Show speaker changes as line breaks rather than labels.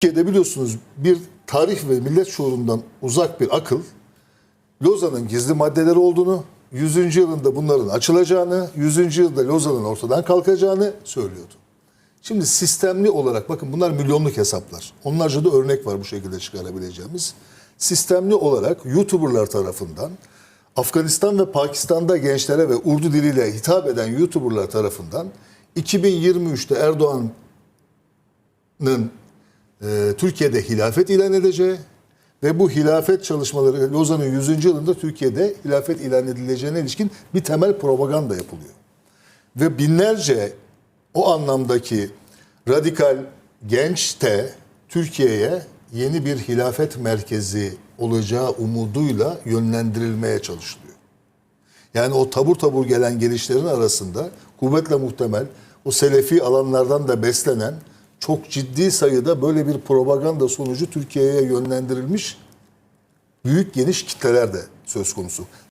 Türkiye'de biliyorsunuz bir tarih ve millet şuurundan uzak bir akıl Lozan'ın gizli maddeleri olduğunu, 100. yılında bunların açılacağını, 100. yılda Lozan'ın ortadan kalkacağını söylüyordu. Şimdi sistemli olarak bakın bunlar milyonluk hesaplar. Onlarca da örnek var bu şekilde çıkarabileceğimiz. Sistemli olarak YouTuber'lar tarafından Afganistan ve Pakistan'da gençlere ve Urdu diliyle hitap eden YouTuber'lar tarafından 2023'te Erdoğan'ın e, Türkiye'de hilafet ilan edeceği ve bu hilafet çalışmaları Lozan'ın 100. yılında Türkiye'de hilafet ilan edileceğine ilişkin bir temel propaganda yapılıyor. Ve binlerce o anlamdaki radikal genç de Türkiye'ye yeni bir hilafet merkezi olacağı umuduyla yönlendirilmeye çalışılıyor. Yani o tabur tabur gelen gelişlerin arasında kuvvetle muhtemel o selefi alanlardan da beslenen çok ciddi sayıda böyle bir propaganda sonucu Türkiye'ye yönlendirilmiş büyük geniş kitleler de söz konusu.